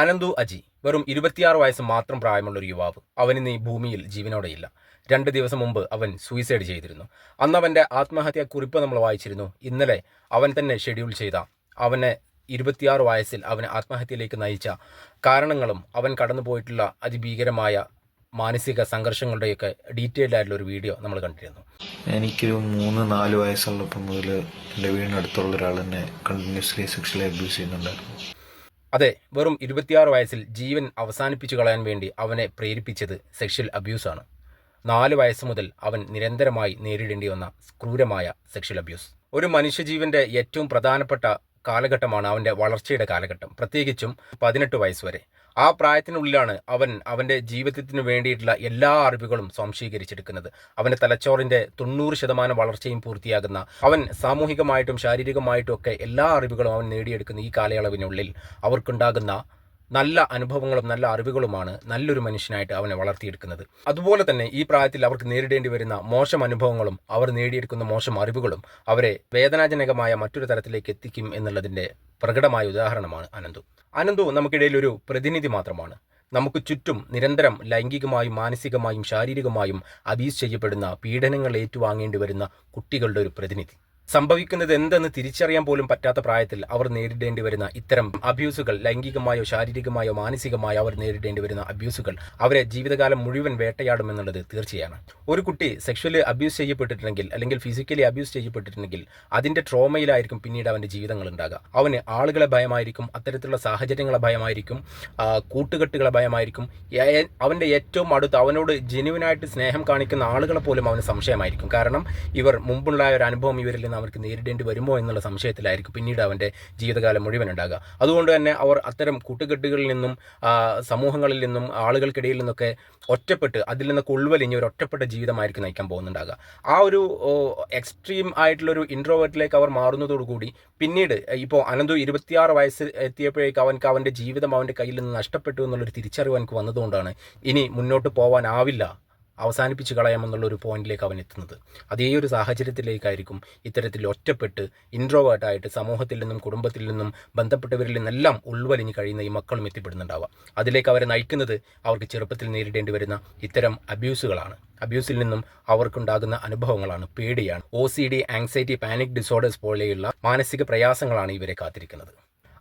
അനന്തു അജി വെറും ഇരുപത്തിയാറ് വയസ്സ് മാത്രം പ്രായമുള്ള ഒരു യുവാവ് അവനിന്ന് ഈ ഭൂമിയിൽ ജീവനോടെയില്ല. രണ്ട് ദിവസം മുമ്പ് അവൻ സൂയിസൈഡ് ചെയ്തിരുന്നു. അന്ന് അവന്റെ ആത്മഹത്യാ കുറിപ്പ് നമ്മൾ വായിച്ചിരുന്നു. ഇന്നലെ അവൻ തന്നെ ഷെഡ്യൂൾ ചെയ്ത അവനെ ഇരുപത്തിയാറ് വയസ്സിൽ അവനെ ആത്മഹത്യയിലേക്ക് നയിച്ച കാരണങ്ങളും അവൻ കടന്നുപോയിട്ടുള്ള അതിഭീകരമായ മാനസിക സംഘർഷങ്ങളുടെയൊക്കെ ഡീറ്റെയിൽഡ് ആയിട്ടുള്ള ഒരു വീഡിയോ നമ്മൾ കണ്ടിരുന്നു. എനിക്കൊരു മൂന്ന് നാല് വയസ്സുള്ളപ്പോൾ മുതൽ എന്റെ വീടിനടുത്തുള്ള ഒരാൾ എന്നെ കണ്ടിന്യൂസ്ലി സെക്ഷലി അബ്യൂസ് ചെയ്യുന്നുണ്ടായിരുന്നു. അതെ വെറും ഇരുപത്തിയാറ് വയസ്സിൽ ജീവൻ അവസാനിപ്പിച്ചു കളയാൻ വേണ്ടി അവനെ പ്രേരിപ്പിച്ചത് സെക്ഷൽ അബ്യൂസാണ് നാല് വയസ്സ് മുതൽ അവൻ നിരന്തരമായി നേരിടേണ്ടി വന്ന ക്രൂരമായ സെക്ഷൽ അബ്യൂസ് ഒരു മനുഷ്യജീവന്റെ ഏറ്റവും പ്രധാനപ്പെട്ട കാലഘട്ടമാണ് അവന്റെ വളർച്ചയുടെ കാലഘട്ടം. പ്രത്യേകിച്ചും പതിനെട്ട് വയസ്സ് വരെ. ആ പ്രായത്തിനുള്ളിലാണ് അവൻ അവന്റെ ജീവിതത്തിന് വേണ്ടിയിട്ടുള്ള എല്ലാ അറിവുകളും സ്വാംശീകരിച്ചെടുക്കുന്നത്. അവന്റെ തലച്ചോറിന്റെ തൊണ്ണൂറ് ശതമാനം വളർച്ചയും പൂർത്തിയാകുന്ന അവൻ സാമൂഹികമായിട്ടും ശാരീരികമായിട്ടും ഒക്കെ എല്ലാ അറിവുകളും അവൻ നേടിയെടുക്കുന്ന ഈ കാലയളവിനുള്ളിൽ അവർക്കുണ്ടാകുന്ന നല്ല അനുഭവങ്ങളും നല്ല അറിവുകളുമാണ് നല്ലൊരു മനുഷ്യനായിട്ട് അവനെ വളർത്തിയെടുക്കുന്നത്. അതുപോലെ തന്നെ ഈ പ്രായത്തിൽ അവർക്ക് നേരിടേണ്ടി വരുന്ന മോശം അനുഭവങ്ങളും അവർ നേടിയെടുക്കുന്ന മോശം അറിവുകളും അവരെ വേദനാജനകമായ മറ്റൊരു തരത്തിലേക്ക് എത്തിക്കും എന്നുള്ളതിന്റെ പ്രകടമായ ഉദാഹരണമാണ് അനന്തു. അനന്തു നമുക്കിടയിൽ ഒരു പ്രതിനിധി മാത്രമാണ്. നമുക്ക് ചുറ്റും നിരന്തരം ലൈംഗികമായും മാനസികമായും ശാരീരികമായും അബീസ് ചെയ്യപ്പെടുന്ന പീഡനങ്ങൾ ഏറ്റുവാങ്ങേണ്ടി വരുന്ന കുട്ടികളുടെ ഒരു പ്രതിനിധി. സംഭവിക്കുന്നത് എന്തെന്ന് തിരിച്ചറിയാൻ പോലും പറ്റാത്ത പ്രായത്തിൽ അവർ നേരിടേണ്ടി വരുന്ന ഇത്തരം അബ്യൂസുകൾ ലൈംഗികമായോ ശാരീരികമായോ മാനസികമായോ അവർ നേരിടേണ്ടി വരുന്ന അബ്യൂസുകൾ അവരെ ജീവിതകാലം മുഴുവൻ വേട്ടയാടുമെന്നുള്ളത് തീർച്ചയാണ്. ഒരു കുട്ടി സെക്ഷലി അബ്യൂസ് ചെയ്യപ്പെട്ടിട്ടുണ്ടെങ്കിൽ അല്ലെങ്കിൽ ഫിസിക്കലി അബ്യൂസ് ചെയ്യപ്പെട്ടിട്ടുണ്ടെങ്കിൽ അതിന്റെ ട്രോമയിലായിരിക്കും പിന്നീട് അവന്റെ ജീവിതങ്ങൾ ഉണ്ടാകുക. അവന് ആളുകളെ ഭയമായിരിക്കും അത്തരത്തിലുള്ള സാഹചര്യങ്ങളെ ഭയമായിരിക്കും കൂട്ടുകെട്ടുകളെ ഭയമായിരിക്കും. അവന്റെ ഏറ്റവും അടുത്ത് അവനോട് ജെനുവിനായിട്ട് സ്നേഹം കാണിക്കുന്ന ആളുകളെ പോലും അവന് സംശയമായിരിക്കും. കാരണം ഇവർ മുമ്പുണ്ടായ ഒരു അനുഭവം ഇവരിൽ നിന്ന് അവർക്ക് നേരിടേണ്ടി വരുമോ എന്നുള്ള സംശയത്തിലായിരിക്കും പിന്നീട് അവന്റെ ജീവിതകാലം മുഴുവൻ ഉണ്ടാകുക. അതുകൊണ്ട് തന്നെ അവർ അത്തരം കൂട്ടുകെട്ടുകളിൽ നിന്നും സമൂഹങ്ങളിൽ നിന്നും ആളുകൾക്കിടയിൽ നിന്നൊക്കെ ഒറ്റപ്പെട്ട് അതിൽ നിന്ന് കൊള്ളുവലിഞ്ഞ് ഒരു ഒറ്റപ്പെട്ട ജീവിതമായിരിക്കും നയിക്കാൻ പോകുന്നുണ്ടാകുക. ആ ഒരു എക്സ്ട്രീം ആയിട്ടുള്ളൊരു ഇൻട്രോവേർട്ടിലേക്ക് അവർ മാറുന്നതോടുകൂടി പിന്നീട് ഇപ്പോൾ അനന്തു ഇരുപത്തിയാറ് വയസ്സ് എത്തിയപ്പോഴേക്ക് അവൻക്ക് അവന്റെ ജീവിതം അവന്റെ കയ്യിൽ നിന്ന് നഷ്ടപ്പെട്ടു എന്നുള്ളൊരു തിരിച്ചറിവ് എനിക്ക് വന്നതുകൊണ്ടാണ് ഇനി മുന്നോട്ട് പോകാനാവില്ല അവസാനിപ്പിച്ച് കളയാമെന്നുള്ള ഒരു പോയിന്റിലേക്ക് അവൻ എത്തുന്നത്. അതേ ഒരു സാഹചര്യത്തിലേക്കായിരിക്കും ഇത്തരത്തിൽ ഒറ്റപ്പെട്ട് ഇൻട്രോവേർട്ടായിട്ട് സമൂഹത്തിൽ നിന്നും കുടുംബത്തിൽ നിന്നും ബന്ധപ്പെട്ടവരിൽ നിന്നെല്ലാം ഉൾവലിഞ്ഞ് കഴിയുന്ന ഈ മക്കളും എത്തിപ്പെടുന്നുണ്ടാവുക. അതിലേക്ക് അവരെ നയിക്കുന്നത് അവർക്ക് ചെറുപ്പത്തിൽ നേരിടേണ്ടി വരുന്ന ഇത്തരം അബ്യൂസുകളാണ് അബ്യൂസിൽ നിന്നും അവർക്കുണ്ടാകുന്ന അനുഭവങ്ങളാണ് പേടിയാണ്. O C D anxiety panic disorders പോലെയുള്ള മാനസിക പ്രയാസങ്ങളാണ് ഇവരെ കാത്തിരിക്കുന്നത്.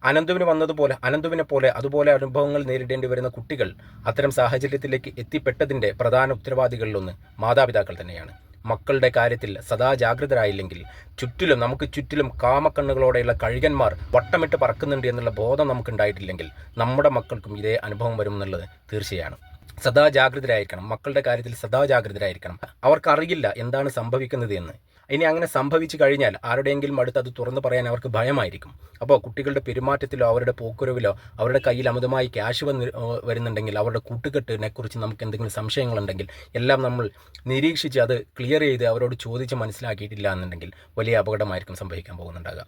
അനന്തുവിന് വന്നതുപോലെ അനന്തുവിനെ പോലെ അതുപോലെ അനുഭവങ്ങൾ നേരിടേണ്ടി വരുന്ന കുട്ടികൾ അത്തരം സാഹചര്യത്തിലേക്ക് എത്തിപ്പെട്ടതിന്റെ പ്രധാന ഉത്തരവാദികളിലൊന്ന് മാതാപിതാക്കൾ തന്നെയാണ്. മക്കളുടെ കാര്യത്തിൽ സദാ ജാഗ്രതരായില്ലെങ്കിൽ ചുറ്റിലും നമുക്ക് ചുറ്റിലും കാമക്കണ്ണുകളോടെയുള്ള കഴുകന്മാർ വട്ടമിട്ട് പറക്കുന്നുണ്ട് എന്നുള്ള ബോധം നമുക്കുണ്ടായിട്ടില്ലെങ്കിൽ നമ്മുടെ മക്കൾക്കും ഇതേ അനുഭവം വരും എന്നുള്ളത് തീർച്ചയാണ്. സദാ ജാഗ്രതരായിരിക്കണം. മക്കളുടെ കാര്യത്തിൽ സദാ ജാഗ്രതരായിരിക്കണം. അവർക്കറിയില്ല എന്താണ് സംഭവിക്കുന്നത് എന്ന്. ഇനി അങ്ങനെ സംഭവിച്ചു കഴിഞ്ഞാൽ ആരുടെയെങ്കിലും അടുത്ത് അത് തുറന്നു പറയാൻ അവർക്ക് ഭയമായിരിക്കും. അപ്പോൾ കുട്ടികളുടെ പെരുമാറ്റത്തിലോ അവരുടെ പോക്കുരവിലോ അവരുടെ കയ്യിൽ അമിതമായി ക്യാഷ് വന്ന് വരുന്നുണ്ടെങ്കിൽ അവരുടെ കൂട്ടുകെട്ടിനെ കുറിച്ച് നമുക്ക് എന്തെങ്കിലും സംശയങ്ങളുണ്ടെങ്കിൽ എല്ലാം നമ്മൾ നിരീക്ഷിച്ച് അത് ക്ലിയർ ചെയ്ത് അവരോട് ചോദിച്ച് മനസ്സിലാക്കിയിട്ടില്ല എന്നുണ്ടെങ്കിൽ വലിയ അപകടമായിരിക്കും സംഭവിക്കാൻ പോകുന്നുണ്ടാകുക.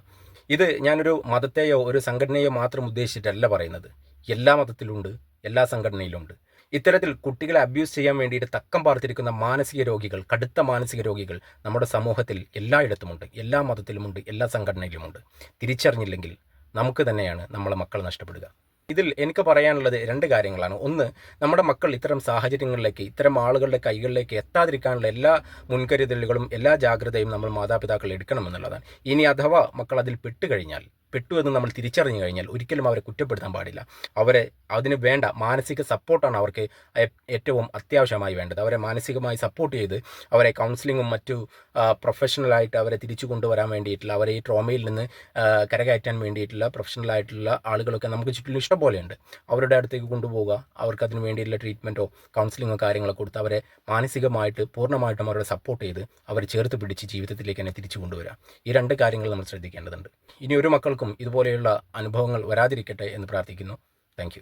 ഇത് ഞാനൊരു മതത്തെയോ ഒരു സംഘടനയോ മാത്രം ഉദ്ദേശിച്ചിട്ടല്ല പറയുന്നത്. എല്ലാ മതത്തിലുണ്ട് എല്ലാ സംഘടനയിലുമുണ്ട്. ഇത്തരത്തിൽ കുട്ടികളെ അബ്യൂസ് ചെയ്യാൻ വേണ്ടിയിട്ട് തക്കം പാർത്തിരിക്കുന്ന മാനസിക രോഗികൾ കടുത്ത മാനസിക രോഗികൾ നമ്മുടെ സമൂഹത്തിൽ എല്ലായിടത്തുമുണ്ട്. എല്ലാ മതത്തിലുമുണ്ട് എല്ലാ സംഘടനയിലുമുണ്ട്. തിരിച്ചറിഞ്ഞില്ലെങ്കിൽ നമുക്ക് തന്നെയാണ് നമ്മളെ മക്കൾ നഷ്ടപ്പെടുക. ഇതിൽ എനിക്ക് പറയാനുള്ളത് രണ്ട് കാര്യങ്ങളാണ്. ഒന്ന് നമ്മുടെ മക്കൾ ഇത്തരം സാഹചര്യങ്ങളിലേക്ക് ഇത്തരം ആളുകളുടെ കൈകളിലേക്ക് എത്താതിരിക്കാനുള്ള എല്ലാ മുൻകരുതലുകളും എല്ലാ ജാഗ്രതയും നമ്മൾ മാതാപിതാക്കൾ എടുക്കണമെന്നുള്ളതാണ് ഇനി അഥവാ മക്കൾ അതിൽ പെട്ടുകഴിഞ്ഞാൽ പെട്ടു എന്ന് നമ്മൾ തിരിച്ചറിഞ്ഞു കഴിഞ്ഞാൽ ഒരിക്കലും അവരെ കുറ്റപ്പെടുത്താൻ പാടില്ല. അവരെ അതിന് വേണ്ട മാനസിക സപ്പോർട്ടാണ് അവർക്ക് ഏറ്റവും അത്യാവശ്യമായി വേണ്ടത്. അവരെ മാനസികമായി സപ്പോർട്ട് ചെയ്ത് അവരെ കൗൺസിലിങ്ങും മറ്റു പ്രൊഫഷണലായിട്ട് അവരെ തിരിച്ചു കൊണ്ടുവരാൻ വേണ്ടിയിട്ടുള്ള അവരെ ഈ ട്രോമയിൽ നിന്ന് കരകയറ്റാൻ വേണ്ടിയിട്ടുള്ള പ്രൊഫഷണലായിട്ടുള്ള ആളുകളൊക്കെ നമുക്ക് ചുറ്റിലും ഇഷ്ടംപോലെയുണ്ട് അവരുടെ അടുത്തേക്ക് കൊണ്ടുപോവുക അവർക്ക് അതിന് വേണ്ടിയിട്ടുള്ള ട്രീറ്റ്മെന്റോ കൗൺസിലിങ്ങോ കാര്യങ്ങളോ കൊടുത്ത് അവരെ മാനസികമായിട്ട് പൂർണമായിട്ടും അവരെ സപ്പോർട്ട് ചെയ്ത് അവരെ ചേർത്ത് പിടിച്ച് ജീവിതത്തിലേക്ക് തന്നെ തിരിച്ചു കൊണ്ടുവരാം ഈ രണ്ട് കാര്യങ്ങൾ നമ്മൾ ശ്രദ്ധിക്കേണ്ടതുണ്ട്. ഇനി ഒരു മക്കൾക്കും ഇതുപോലെയുള്ള അനുഭവങ്ങൾ വരാതിരിക്കട്ടെ എന്ന് പ്രാർത്ഥിക്കുന്നു. താങ്ക്